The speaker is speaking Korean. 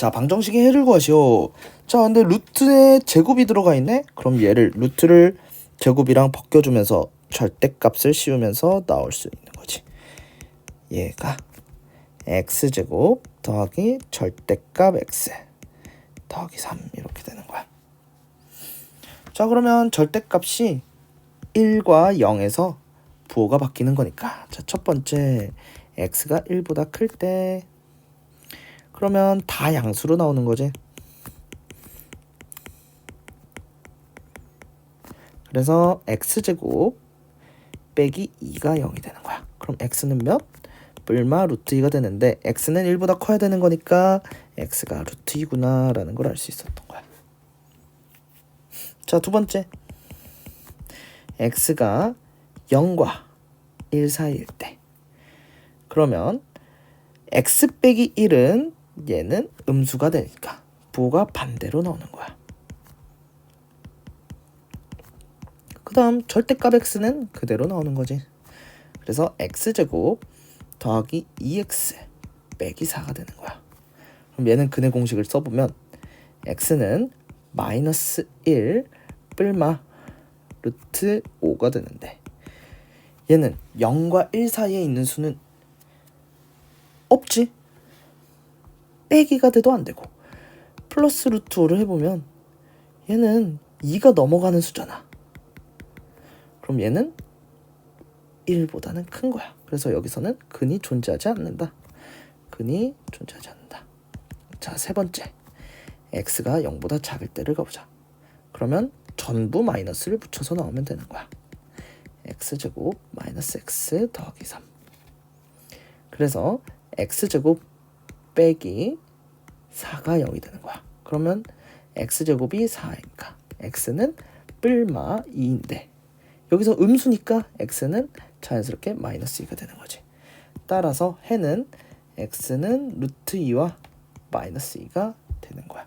자, 방정식의 해를 구하시오. 자, 근데 루트에 제곱이 들어가 있네? 그럼 얘를 루트를 제곱이랑 벗겨주면서 절대값을 씌우면서 나올 수 있는 거지. 얘가 x제곱 더하기 절대값 x 더하기 3 이렇게 되는 거야. 자, 그러면 절대값이 1과 0에서 부호가 바뀌는 거니까. 자, 첫 번째 x가 1보다 클 때 그러면 다 양수로 나오는 거지. 그래서 x제곱 빼기 2가 0이 되는 거야. 그럼 x는 몇? 뿔마 루트 2가 되는데 x는 1보다 커야 되는 거니까 x가 루트 2구나 라는 걸 알 수 있었던 거야. 자, 두 번째. x가 0과 1 사이일 때 그러면 x 빼기 1은 얘는 음수가 되니까 부호가 반대로 나오는 거야. 그 다음 절대값 x는 그대로 나오는 거지. 그래서 x제곱 더하기 2x 빼기 4가 되는 거야. 그럼 얘는 근의 공식을 써보면 x는 마이너스 1 뿔마 루트 5가 되는데 얘는 0과 1 사이에 있는 수는 없지. 빼기가 돼도 안 되고 플러스 루트 5를 해보면 얘는 2가 넘어가는 수잖아. 그럼 얘는 1보다는 큰 거야. 그래서 여기서는 근이 존재하지 않는다. 근이 존재하지 않는다. 자, 세 번째. x가 0보다 작을 때를 가보자. 그러면 전부 마이너스를 붙여서 나오면 되는 거야. x제곱 마이너스 x 더하기 3. 그래서 x제곱 빼기 4가 0이 되는 거야. 그러면 x제곱이 4니까 x는 뿔마 2인데 여기서 음수니까 x는 자연스럽게 마이너스 2가 되는 거지. 따라서 해는 x는 루트 2와 마이너스 2가 되는 거야.